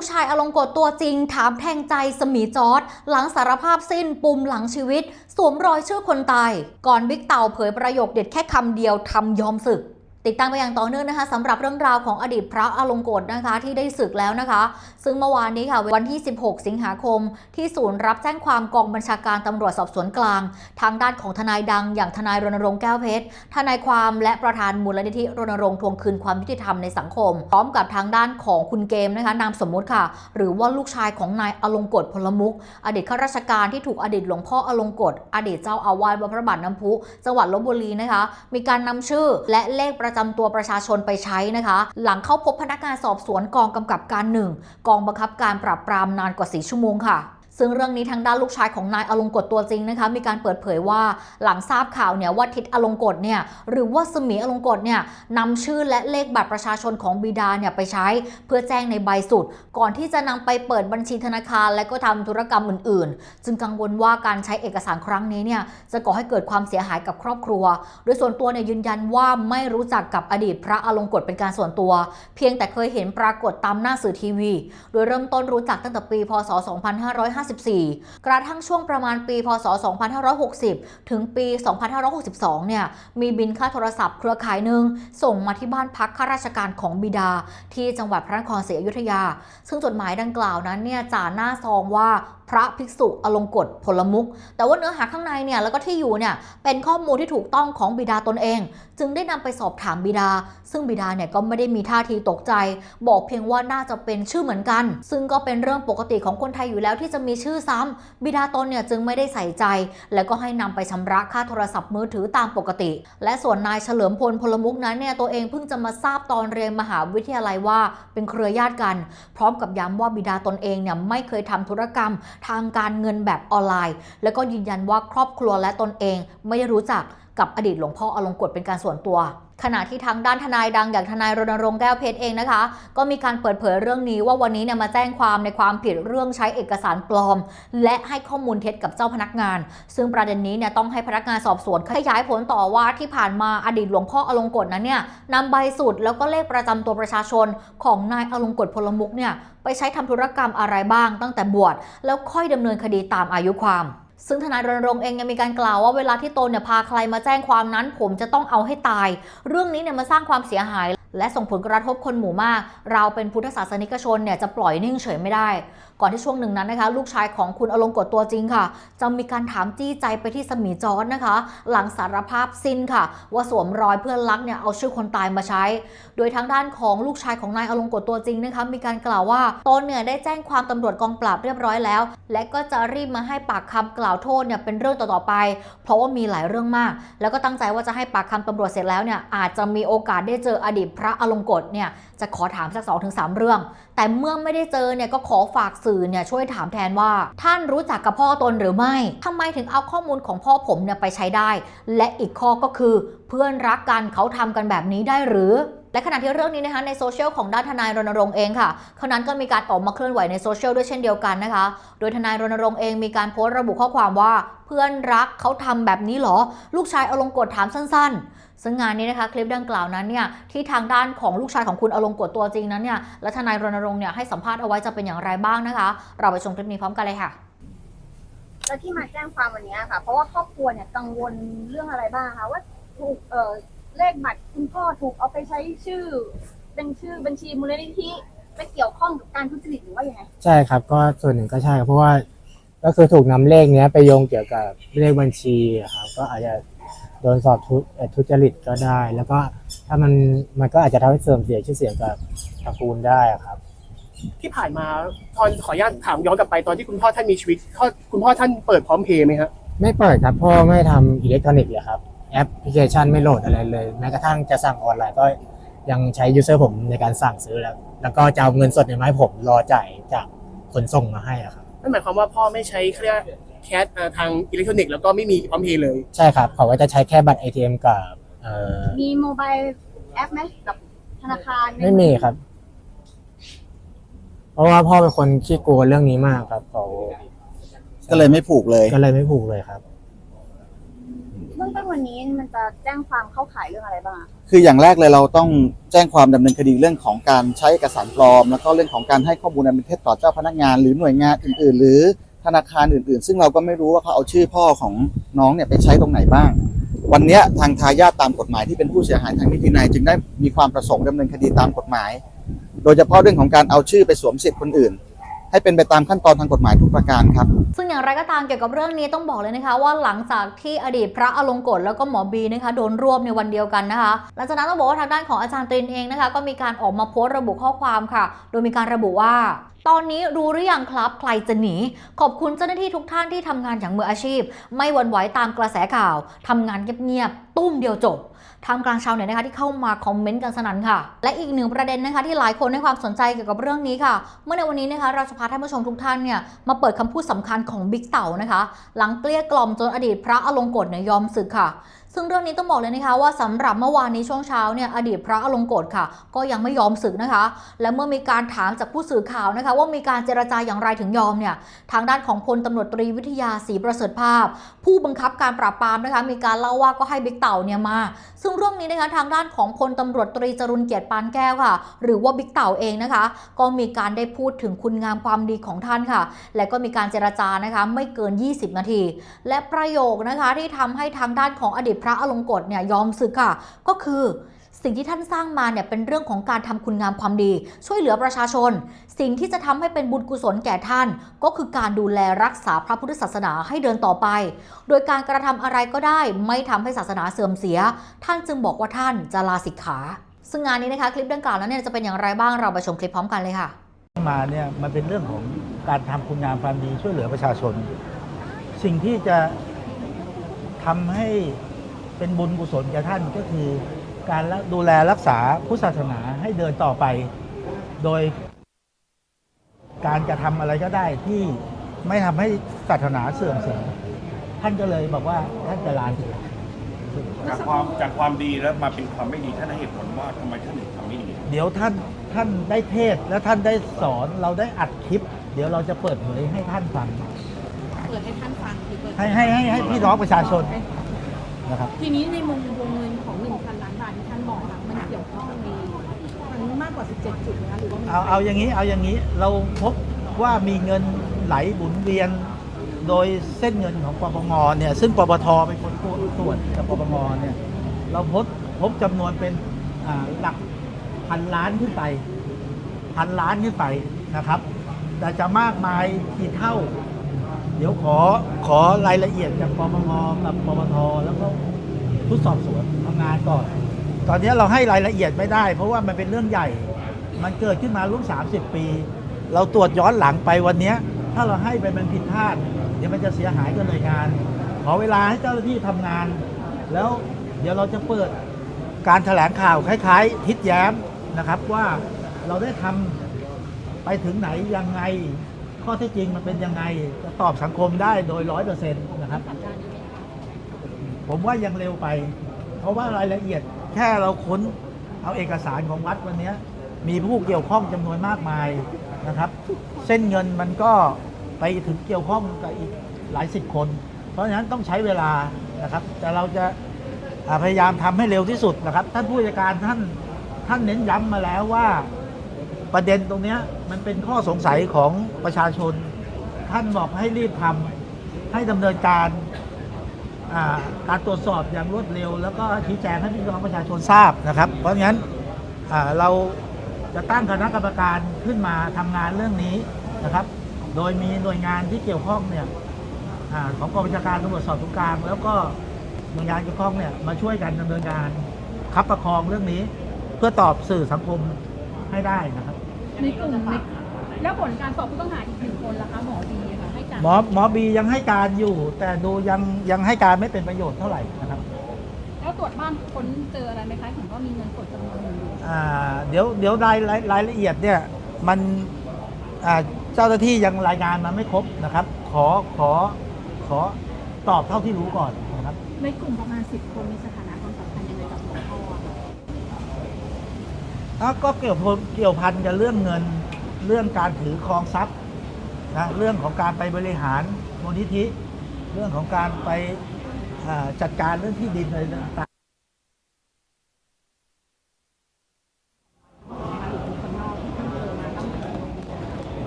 กชายอลงกฎตัวจริง ถามแทงใจสมีจอร์ดหลังสารภาพสิ้นปุ่มหลังชีวิต สวมรอยชื่อคนตาย ก่อนบิ๊กเต่าเผยประโยคเด็ดแค่คำเดียวทำยอมศึก ติดตามไปอย่างต่อเนื่องนะคะสำหรับเรื่องราวของอดีตพระอลงกฎนะคะที่ได้ศึกแล้วนะคะ ซึ่งเมื่อวานนี้ค่ะวันที่ 16 สิงหาคม ที่ศูนย์รับแจ้งความกองบัญชาการตำรวจสอบสวนกลาง ทางด้านของทนายดัง อย่างทนายรณรงค์แก้วเพชรทนายความและประธานมูลนิธิรณรงค์ทวงคืนความยุติธรรมในสังคม พร้อมกับทางด้านของคุณเกมนะคะนามสมมุติค่ะ หรือว่าลูกชายของนายอลงกฎพลมุก อดีตข้าราชการที่ถูกอดีตหลวงพ่ออลงกฎอดีตเจ้าอาวาสวัดพระบาทน้ำพุ จังหวัดลบบุรีนะคะ มีการนำชื่อและเลขประจำตัวประชาชนไปใช้นะคะ หลังเข้าพบพนักงานสอบสวนกองกำกับการหนึ่งกองบังคับการปราบปรามนานกว่า 4 ชั่วโมงค่ะ ซึ่งเรื่องนี้ทางด้านลูกชายของนายอลงกฎตัวจริงนะคะมีการเปิดเผยว่าหลังทราบข่าวเนี่ยว่าทิศอลงกฎเนี่ยหรือว่าสมีอลงกฎเนี่ยนำชื่อและเลขบัตรประชาชนของบิดาเนี่ยไปใช้ เพื่อแจ้งในใบสุด ก่อนที่จะนำไปเปิดบัญชีธนาคาร และก็ทำธุรกรรมอื่น ๆ จึงกังวลว่าการใช้เอกสารครั้งนี้เนี่ยจะก่อให้เกิดความเสียหายกับครอบครัว โดยส่วนตัวเนี่ยยืนยันว่าไม่รู้จักกับอดีตพระอลงกฎเป็นการส่วนตัว เพียงแต่เคยเห็นปรากฏตามหน้าสื่อทีวี โดยเริ่มต้นรู้จักตั้งแต่ปี พศ 255 2554 กระทั่งช่วงประมาณปี พศ 2560 ถึงปี 2562 เนี่ย มีบินค่าโทรศัพท์เครือข่ายหนึ่งส่งมาที่บ้านพักข้าราชการของบิดา ที่จังหวัดพระนครศรีอยุธยา ซึ่งจดหมายดังกล่าวนั้นเนี่ยจ่าหน้าซองว่า พระภิกษุอลงกฎผลมุก แต่ว่าเนื้อหาข้างในเนี่ยแล้วก็ที่อยู่เนี่ยเป็นข้อมูลที่ถูกต้องของบิดาตนเอง จึงได้นำไปสอบถามบิดา ซึ่งบิดาเนี่ยก็ไม่ได้มีท่าทีตกใจ บอกเพียงว่าน่าจะเป็นชื่อเหมือนกัน ซึ่งก็เป็นเรื่องปกติของคนไทยอยู่แล้วที่จะมีชื่อซ้ำบิดาตนเนี่ยจึงไม่ได้ใส่ใจ แล้วก็ให้นำไปชำระค่าโทรศัพท์มือถือตามปกติ และส่วนนายเฉลิมพลพลมุกนั้นเนี่ยตัวเองเพิ่งจะมาทราบตอนเรียนมหาวิทยาลัยว่าเป็นเครือญาติกัน พร้อมกับย้ำว่าบิดาตนเองเนี่ยไม่เคยทำธุรกรรมทางการเงินแบบออนไลน์ แล้วก็ยืนยันว่าครอบครัวและตนเองไม่ได้รู้จักกับอดีตหลวงพ่ออลงกฎเป็นการส่วนตัว ขณะที่ทางด้านทนายดังอย่างทนายรณรงค์แก้วเพชรเองนะคะ ก็มีการเปิดเผยเรื่องนี้ว่าวันนี้เนี่ยมาแจ้งความในความผิดเรื่องใช้เอกสารปลอม และให้ข้อมูลเท็จกับเจ้าพนักงาน ซึ่งประเด็นนี้เนี่ยต้องให้พนักงานสอบสวนขยายผลต่อว่าที่ผ่านมาอดีตหลวงพ่ออลงกฎนั้นเนี่ยนำใบสุดแล้วก็เลขประจำตัวประชาชนของนายอลงกฎพลมุกเนี่ยไปใช้ทำธุรกรรมอะไรบ้างตั้งแต่บวชแล้วค่อยดำเนินคดีตามอายุความ ซึ่งทนายรณรงค์เองยังมีการกล่าวว่าเวลาที่ตนเนี่ยพาใครมาแจ้งความนั้น ผมจะต้องเอาให้ตาย เรื่องนี้เนี่ยมาสร้างความเสียหาย และส่งผลกระทบคนหมู่มาก เราเป็นพุทธศาสนิกชนเนี่ยจะปล่อยนิ่งเฉยไม่ได้ ก่อนที่ช่วงหนึ่งนั้นนะคะ ลูกชายของคุณอลงกฎตัวจริงค่ะ จะมีการถามจี้ใจไปที่สมีจอร์ดนะคะ หลังสารภาพสิ้นค่ะ ว่าสวมรอยเพื่อนรักเนี่ยเอาชื่อคนตายมาใช้ โดยทางด้านของลูกชายของนายอลงกฎตัวจริงนะคะมีการกล่าวว่าตนเนี่ยได้แจ้งความตำรวจกองปราบเรียบร้อยแล้ว และก็จะรีบมาให้ปากคำกล่าวโทษเนี่ยเป็นเรื่องต่อๆไป เพราะว่ามีหลายเรื่องมาก แล้วก็ตั้งใจว่าจะให้ปากคำตำรวจเสร็จแล้วเนี่ยอาจจะมีโอกาสได้เจออดีตพระอลงกฎเนี่ยจะขอถามสักสองถึงสามเรื่อง แต่เมื่อไม่ได้เจอเนี่ยก็ขอฝากสื่อเนี่ยช่วยถามแทนว่า ท่านรู้จักกับพ่อตนหรือไม่ทำไมถึงเอาข้อมูลของพ่อผมเนี่ยไปใช้ได้ และอีกข้อก็คือเพื่อนรักกันเขาทำกันแบบนี้ได้หรือและขณะที่เรื่องนี้นะคะในโซเชียลของด้านทนายรณรงค์เองค่ะขณะนั้นก็มีการออกมาเคลื่อนไหวในโซเชียลด้วยเช่นเดียวกันนะคะ โดยทนายรณรงค์เองมีการโพสต์ระบุข้อความว่า เพื่อนรักเขาทำแบบนี้เหรอ ลูกชายอลงกฎถามสั้นๆ ซึ่งงานนี้นะคะคลิปดังกล่าวนั้นเนี่ยที่ทางด้านของลูกชายของคุณอลงกฎตัวจริงนั้นเนี่ยและทนายรณรงค์เนี่ยให้สัมภาษณ์เอาไว้จะเป็นอย่างไรบ้างนะคะ เราไปชมคลิปนี้พร้อมกันเลยค่ะแล้วที่มาแจ้งความวันนี้ค่ะ เพราะว่าครอบครัวเนี่ยกังวลเรื่องอะไรบ้างคะว่าถูกเอ่อเลขบัตรคุณพ่อถูกเอาไปใช้ชื่อ เป็นชื่อบัญชีมูลนิธิไปเกี่ยวข้องกับการทุจริตหรือว่ายังไงใช่ครับ ก็ส่วนหนึ่งก็ใช่ครับเพราะว่าก็คือถูกนำเลขเนี้ยไปโยงเกี่ยวกับเลขบัญชีอะครับก็อาจจะ โดนสอบทุเอ่อทุจริตก็ได้ แล้วก็ถ้ามันมันก็อาจจะทำให้เสื่อมเสียชื่อเสียงกับตระกูลได้อะครับ ที่ผ่านมาตอนขออนุญาตถามย้อนกลับไปตอนที่คุณพ่อท่านมีชีวิตพ่อคุณพ่อท่านเปิดพร้อมเพย์ไหมฮะไม่เปิดครับพ่อไม่ทำอิเล็กทรอนิกส์เลยครับ แอปพลิเคชันไม่โหลดอะไรเลย แม้กระทั่งจะสั่งออนไลน์ก็ยังใช้ยูเซอร์ผมในการสั่งซื้อแล้ว แล้วก็จะเอาเงินสดในไมาให้ผมรอจ่ายจากขนส่งมาให้อะครับ นั่นหมายความว่าพ่อไม่ใช้เครื่อง แคสเอ่อทางอิเล็กทรอนิกส์แล้วก็ไม่มีพร้อมเพย์เลยใช่ครับเขาก็จะใช้แค่บัตร ATM กับเอ่อมีโมบายแอปไหมกับธนาคารหไม่มีครับ เพราะว่าพ่อเป็นคนขี้กลัวเรื่องนี้มากครับเขาก็เลยไม่ผูกเลย ก็เลยไม่ผูกเลยครับ เบื้ององต้นวันนี้มันจะแจ้งความเข้าข่ายเรื่องอะไรบ้างอะคืออย่างแรกเลยเราต้องแจ้งความดำเนินคดีเรื่องของการใช้เอกสารปลอม แล้วก็เรื่องของการให้ข้อมูลอันเป็นเท็จต่อเจ้าพนักงาน หรือหน่วยงานอื่น ๆ หรือ ธนาคารอื่นๆ ซึ่งเราก็ไม่รู้ว่าเขาเอาชื่อพ่อของน้องเนี่ยไปใช้ตรงไหนบ้าง วันนี้ทางทายาทตามกฎหมายที่เป็นผู้เสียหายทางนิตินัยจึงได้มีความประสงค์ดำเนินคดีตามกฎหมาย โดยเฉพาะเรื่องของการเอาชื่อไปสวมสิทธิ์คนอื่น ให้เป็นไปตามขั้นตอนทางกฎหมายทุกประการครับ ซึ่งอย่างไรก็ตามเกี่ยวกับเรื่องนี้ต้องบอกเลยนะคะ ว่าหลังจากที่อดีตพระอลงกฎแล้วก็หมอบีนะคะโดนรวบในวันเดียวกันนะคะหลังจากนั้นต้องบอกว่าทางด้านของอาจารย์ตรินเองนะคะ ก็มีการออกมาโพสต์ระบุข้อความค่ะ โดยมีการระบุว่าตอนนี้รู้หรือยังครับ ใครจะหนี ขอบคุณเจ้าหน้าที่ทุกท่านที่ทำงานอย่างมืออาชีพ ไม่หวั่นไหวตามกระแสข่าวทำงานเงียบๆตุ้มเดียวจบ ทางกลางชาวเน็ตนะคะที่เข้ามาคอมเมนต์กันสนั่นค่ะ และอีกหนึ่งประเด็นนะคะที่หลายคนให้ความสนใจเกี่ยวกับเรื่องนี้ค่ะ เมื่อในวันนี้นะคะเราจะพาท่านผู้ชมทุกท่านเนี่ยมาเปิดคำพูดสำคัญของบิ๊กเต่านะคะ หลังเกลี้ยกล่อมจนอดีตพระอลงกฎเนี่ยยอมศึกค่ะ ซึ่งเรื่องนี้ต้องบอกเลยนะคะว่าสำหรับเมื่อวานนี้ช่วงเช้าเนี่ยอดีตพระอลงกฎค่ะ ก็ยังไม่ยอมศึกนะคะ และเมื่อมีการถามจากผู้สื่อข่าวนะคะ ว่ามีการเจรจาอย่างไรถึงยอมเนี่ยทางด้านของพลตำรวจตรีวิทยาศรีประเสริฐภาพ ผู้บังคับการปราบปรามนะคะมีการเล่าว่าก็ให้บิ๊กเต่าเนี่ยมา ซึ่งเรื่องนี้นะคะทางด้านของพลตำรวจตรีจรุนเกียรติปานแก้วค่ะ หรือว่าบิ๊กเต่าเองนะคะ ก็มีการได้พูดถึงคุณงามความดีของท่านค่ะ และก็มีการเจรจานะคะไม่เกิน 20 นาที และประโยคนะคะที่ทำให้ทางด้านของอดีตพระอลงกฎเนี่ยยอมศึกค่ะ ก็คือสิ่งที่ท่านสร้างมาเนี่ยเป็นเรื่องของการทำคุณงามความดี ช่วยเหลือประชาชน สิ่งที่จะทำให้เป็นบุญกุศลแก่ท่าน ก็คือการดูแลรักษาพระพุทธศาสนาให้เดินต่อไป โดยการกระทำอะไรก็ได้ไม่ทำให้ศาสนาเสื่อมเสีย ท่านจึงบอกว่าท่านจะลาสิกขา ซึ่งงานนี้นะคะคลิปดังกล่าวนั้นเนี่ยจะเป็นอย่างไรบ้างเราไปชมคลิปพร้อมกันเลยค่ะ มาเนี่ยมันเป็นเรื่องของการทำคุณงามความดีช่วยเหลือประชาชน สิ่งที่จะทำให้ เป็นบุญกุศลแก่ท่านก็คือ การละดูแลรักษาพุทธศาสนาให้เดินต่อไป โดย การกระทำอะไรก็ได้ที่ไม่ทำให้ศาสนาเสื่อมเสียท่านก็เลยบอกว่าท่านจะลาสิกขาจากความจากความดีแล้วมาเป็นความไม่ดีท่านให้เหตุผลว่าทำไมท่านถึงทำไม่ดีเดี๋ยวท่านท่านได้เทศน์และท่านได้สอนเราได้อัดคลิป เดี๋ยวเราจะเปิดเผยให้ท่านฟัง เปิดให้ท่านฟังหรือเปิดให้ให้ให้ให้พี่น้องประชาชน นะครับ ทีนี้ในมุมวงเงินของ 1,000 ล้านบาทที่ท่านบอกอะมันเกี่ยวข้องมีมันมากกว่า 17 จุดนะคะหรือว่ามีเอาเอาอย่างนี้เอาอย่างนี้เราพบว่ามีเงินไหลหมุนเวียน โดยเส้นเงินของปปงเนี่ยซึ่งปปทเป็นคนตรวจกับปปงเนี่ยเราพบพบจำนวนเป็นอ่าหลักพันล้านขึ้นไปพันล้านขึ้นไปนะครับ แต่จะมากมายกี่เท่า เดี๋ยวขอขอรายละเอียดจากปปงกับปปทแล้วก็ผู้สอบสวนทำงานก่อน ตอนนี้เราให้รายละเอียดไม่ได้ เพราะว่ามันเป็นเรื่องใหญ่ มันเกิดขึ้นมาร่วม30 ปี เราตรวจย้อนหลังไปวันนี้ ถ้าเราให้ไปมันผิดพลาด เดี๋ยวมันจะเสียหายกับหน่วยงาน ขอเวลาให้เจ้าหน้าที่ทำงาน แล้วเดี๋ยวเราจะเปิดการแถลงข่าวคล้าย ๆ ทิศแย้มนะครับว่าเราได้ทำไปถึงไหนยังไง ข้อท็จจริงมันเป็นยังไงจะตอบสังคมได้โดยร้อยเปอร์เซ็นต์นะครับ ผมว่ายังเร็วไป เพราะว่ารายละเอียดแค่เราค้นเอาเอกสารของวัดวันนี้มีผู้เกี่ยวข้องจำนวนมากมายนะครับ เส้นเงินมันก็ไปถึงเกี่ยวข้องกับอีกหลายสิบคน เพราะฉะนั้นต้องใช้เวลานะครับ แต่เราจะพยายามทำให้เร็วที่สุดนะครับ ท่านผู้จัดการท่านท่านเน้นย้ำมาแล้วว่า ประเด็นตรงเนี้ยมันเป็นข้อสงสัยของประชาชน ท่านบอกให้รีบทำให้ดำเนินการการตรวจสอบอย่างรวดเร็ว แล้วก็ชี้แจงให้พี่น้องประชาชนทราบนะครับ เพราะงั้นเราจะตั้งคณะกรรมการขึ้นมาทำงานเรื่องนี้นะครับ โดยมีหน่วยงานที่เกี่ยวข้องเนี่ยอของกองบัญชาการตำรวจสอบสวนกลาง แล้วก็หน่วยงานเกี่ยวข้องเนี่ยมาช่วยกันดำเนินการคับประคองเรื่องนี้ เพื่อตอบสื่อสังคมให้ได้นะครับ ในกลุ่มในแล้วผลการสอบผู้ต้องหาอีกหนึ่งคนล่ะคะหมอดีค่ะให้การหมอหมอบียังให้การอยู่ แต่ดูยังยังให้การไม่เป็นประโยชน์เท่าไหร่นะครับ แล้วตรวจบ้านค้นเจออะไรไหมคะเห็นว่ามีเงินสดจำนวนหนึ่งอยู่อ่าเดี๋ยวเดี๋ยวรายรายรายละเอียดเนี่ยมันอ่าเจ้าหน้าที่ยังรายงานมาไม่ครบนะครับ ขอขอขอตอบเท่าที่รู้ก่อนนะครับ ในกลุ่มประมาณ10คนมีสถานะ ก็เกี่ยวพนเกี่ยวพันกับเรื่องเงินเรื่องการถือครองทรัพย์นะเรื่องของการไปบริหารมูลนิธิ เรื่องของการไปจัดการเรื่องที่ดินอะไรต่าง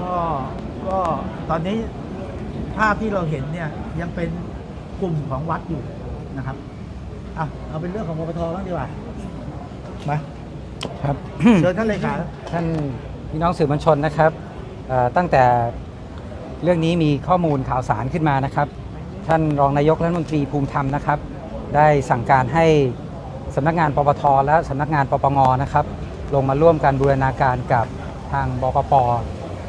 ก็ก็ตอนนี้ภาพที่เราเห็นเนี่ยยังเป็นกลุ่มของวัดอยู่นะครับอะเอาเป็นเรื่องของปปทบ้างดีกว่ามา ครับเชิญท่านเลขาท่านพี่น้องสื่อมวลชนนะครับเอ่อตั้งแต่เรื่องนี้มีข้อมูลข่าวสารขึ้นมานะครับ ท่านรองนายกรัฐมนตรีภูมิธรรมนะครับ ได้สั่งการให้สำนักงานปปทและสำนักงานปปงนะครับลงมาร่วมกันบูรณาการกับทางบกป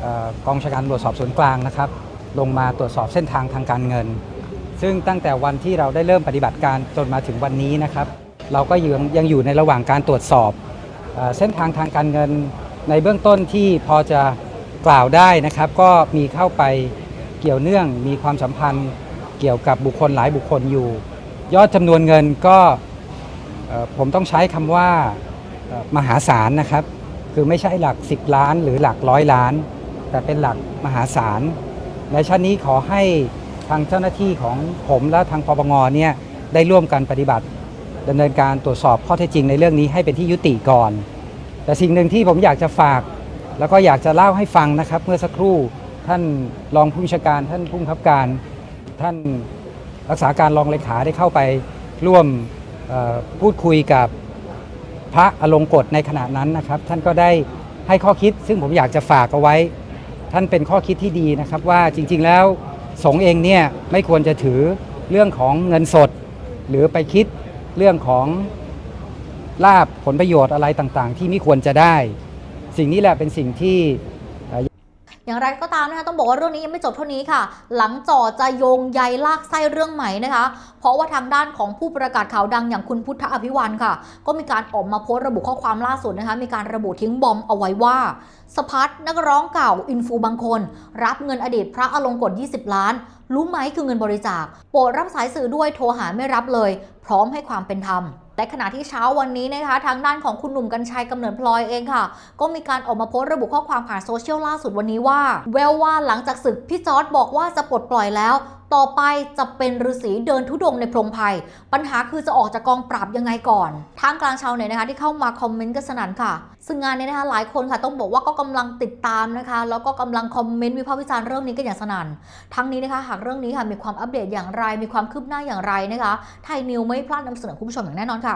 เอ่อกองบัญชาการตำรวจสอบสวนกลางนะครับ ลงมาตรวจสอบเส้นทางทางการเงิน ซึ่งตั้งแต่วันที่เราได้เริ่มปฏิบัติการจนมาถึงวันนี้นะครับ เราก็ยังยังอยู่ในระหว่างการตรวจสอบ เส้นทางทางการเงินในเบื้องต้นที่พอจะกล่าวได้นะครับ ก็มีเข้าไปเกี่ยวเนื่องมีความสัมพันธ์เกี่ยวกับบุคคลหลายบุคคลอยู่ ยอดจำนวนเงินก็ผมต้องใช้คำว่ามหาศาลนะครับ คือไม่ใช่หลัก 10 ล้านหรือหลักร้อยล้าน แต่เป็นหลักมหาศาลในชั้นนี้ขอให้ทางเจ้าหน้าที่ของผมและทางปปงเนี่ยได้ร่วมกันปฏิบัติ ดำเนินการตรวจสอบข้อเท็จจริงในเรื่องนี้ให้เป็นที่ยุติก่อน แต่สิ่งหนึ่งที่ผมอยากจะฝาก แล้วก็อยากจะเล่าให้ฟังนะครับ เมื่อสักครู่ท่านรองผู้บัญชาการ ท่านผู้บังคับการ ท่านรักษาการรองเลขาได้เข้าไปร่วมพูดคุยกับพระอลงกฎในขณะนั้นนะครับ ท่านก็ได้ให้ข้อคิด ซึ่งผมอยากจะฝากเอาไว้ ท่านเป็นข้อคิดที่ดีนะครับว่าจริง ๆ แล้วสงเองเนี่ยไม่ควรจะถือเรื่องของเงินสด หรือไปคิด เรื่องของลาบผลประโยชน์อะไรต่างๆ ที่ไม่ควรจะได้ สิ่งนี้แหละเป็นสิ่งที่อย่างไรก็ตามนะคะต้องบอกว่าเรื่องนี้ยังไม่จบเท่านี้ค่ะ หลังจ่อจะโยงใยลากไส้เรื่องใหม่นะคะ เพราะว่าทางด้านของผู้ประกาศข่าวดังอย่างคุณพุทธอภิวันค่ะ ก็มีการออกมาโพสต์ระบุข้อความล่าสุดนะคะ มีการระบุทิ้งบอมเอาไว้ว่าสพัฒนักร้องเก่าอินฟูบางคน รับเงินอดีตพระอลงกฎ 20 ล้าน รู้ไหมคือเงินบริจาค โปรดรับสายสื่อด้วยโทรหาไม่รับเลย พร้อมให้ความเป็นธรรมแต่ขณะที่เช้าวันนี้นะคะทางด้านของคุณหนุ่มกัญชัยกำเนิดพลอยเองค่ะ ก็มีการออกมาโพสต์ระบุข้อความผ่านโซเชียลล่าสุดวันนี้ว่า แววว่าหลังจากศึกพี่จอร์ดบอกว่าจะปลดปล่อยแล้ว ต่อไปจะเป็นฤาษีเดินทุดงในพรหมไพรปัญหาคือจะออกจากกองปราบยังไงก่อนท่ามกลางชาวเน็ตนะคะที่เข้ามาคอมเมนต์กันสนั่นค่ะ ซึ่งงานนี้นะคะหลายคนค่ะต้องบอกว่าก็กำลังติดตามนะคะ แล้วก็กำลังคอมเมนต์วิพากษ์วิจารณ์เรื่องนี้กันอย่างสนั่นทั้งนี้นะคะ หากเรื่องนี้ค่ะมีความอัปเดตอย่างไร มีความคืบหน้าอย่างไรนะคะ ไทยนิวไม่พลาดนำเสนอคุณผู้ชมอย่างแน่นอนค่ะ